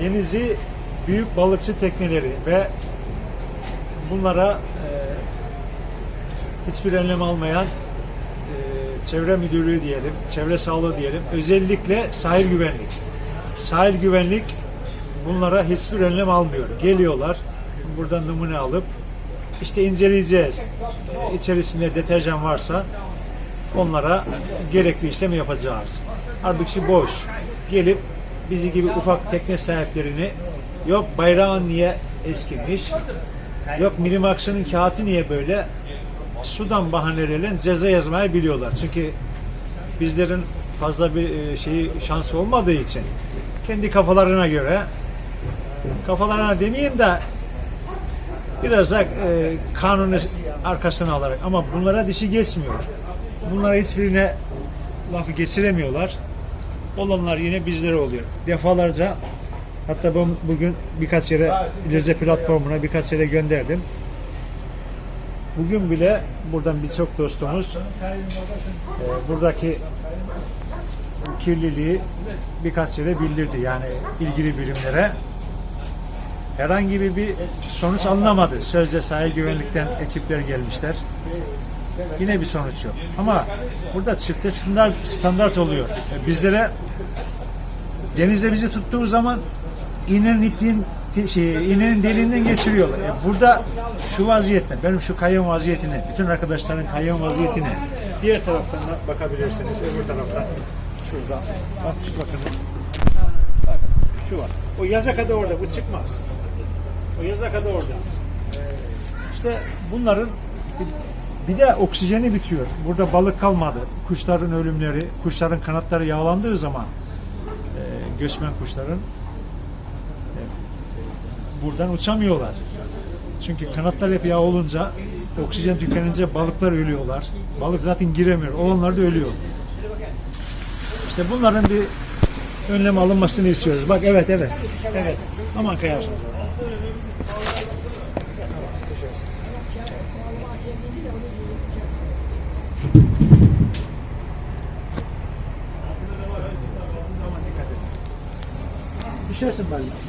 Denizli büyük balıkçı tekneleri ve bunlara e, hiçbir önlem almayan e, çevre müdürlüğü diyelim, çevre sağlığı diyelim, özellikle sahil güvenlik. Sahil güvenlik bunlara hiçbir önlem almıyor. Geliyorlar, buradan numune alıp işte inceleyeceğiz. E, içerisinde deterjan varsa onlara gerekli işlem yapacağız. Halbuki boş. Gelip bizi gibi ufak tekne sahiplerini yok bayrağın niye eskimiş, yok Minimax'ın kağıtı niye böyle sudan bahanelerle ceza yazmayı biliyorlar. Çünkü bizlerin fazla bir e, şeyi şansı olmadığı için kendi kafalarına göre kafalarına demeyeyim de biraz da e, kanunu arkasına alarak ama bunlara dişi geçmiyor. Bunlara hiçbirine lafı geçiremiyorlar. Olanlar yine bizlere oluyor. Defalarca hatta ben bugün birkaç yere Rize platformuna birkaç yere gönderdim. Bugün bile buradan birçok dostumuz e, buradaki kirliliği birkaç yere bildirdi. Yani ilgili birimlere herhangi bir, sonuç alınamadı. Sözde sahil güvenlikten ekipler gelmişler. Yine bir sonuç yok. Ama burada çifte standart, standart oluyor. E, Bizlere denizde bizi tuttuğu zaman iğnenin ipliğin şey, iğnenin deliğinden geçiriyorlar. E, burada şu vaziyette, benim şu kayın vaziyetini, bütün arkadaşların kayın vaziyetini diğer taraftan da bakabilirsiniz. Öbür taraftan şurada. Bak bakınız. Bakın, şu var. O yazaka da orada. Bu çıkmaz. O yazaka da orada. İşte bunların bir de oksijeni bitiyor. Burada balık kalmadı. Kuşların ölümleri, kuşların kanatları yağlandığı zaman göçmen kuşların e, buradan uçamıyorlar. Çünkü kanatlar hep yağ olunca oksijen tükenince balıklar ölüyorlar. Balık zaten giremiyor. Olanlar da ölüyor. İşte bunların bir önlem alınmasını istiyoruz. Bak evet evet. Evet. Aman kayar. 这是什么？